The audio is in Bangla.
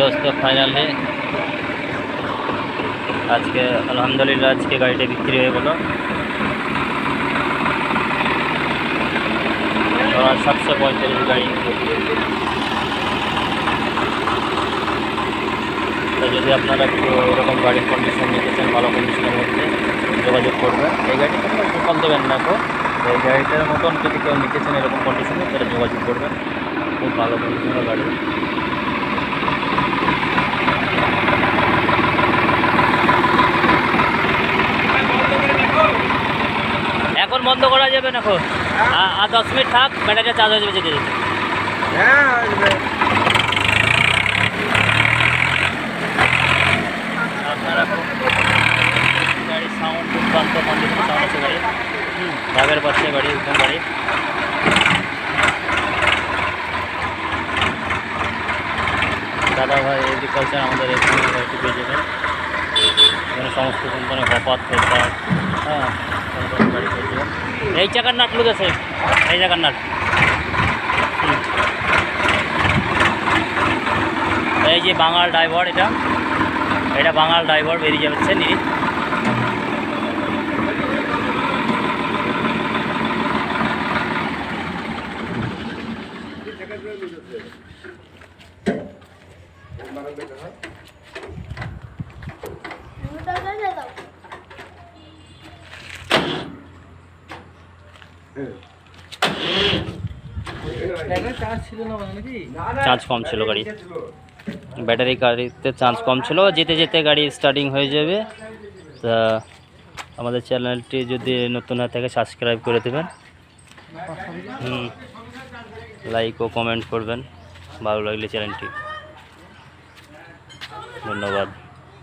দোস্ত ফাইনালি। আজকে আলহামদুলিল্লাহ আজকে গাড়িটা বিক্রি হয়ে গেলো। সাতশো পঁয়তাল্লিশ গাড়ি। তো যদি আপনারা একটু এরকম গাড়ির কন্ডিশন নিতে চান, ভালো কন্ডিশনের মধ্যে যোগাযোগ করবেন। এই গাড়িটা কোনো কম দেবেন না তো তো এই গাড়িটার মতন যদি কেউ নিতে চান এরকম কন্ডিশনে তাহলে যোগাযোগ করবেন। খুব ভালো কন্ডিশনের গাড়ি এখন বন্ধ করা যাবে না আর দশ মিনিট থাক, ব্যাটারিটা চার্জ হয়ে যাবে যেতে যেতে গাড়ির সাউন্ড দুর্দান্ত সাউন্ড আছে দাদা ভাই এগ্রিকালচার আমাদের এখানে পেয়ে যাবেন সমস্ত কোম্পানির হপাত হ্যাঁ গাড়ি পেয়ে যাবেন এই চাকার নাট লুক আছে। এই চাকার নাট। এই যে বাঙাল ড্রাইভার এটা। এটা বাঙাল ড্রাইভার বেরিয়ে যাচ্ছে নিরি চার্জ চার্জ কম ছিল গাড়ি ব্যাটারি গাড়িতে চার্জ কম ছিল। যেতে যেতে গাড়ি স্টার্টিং হয়ে যাবে। তা আমাদের চ্যানেলটি যদি নতুন হয়ে থাকে সাবস্ক্রাইব করে দেবেন। লাইক ও কমেন্ট করবেন। ভালো লাগলে চ্যানেলটি ধন্যবাদ।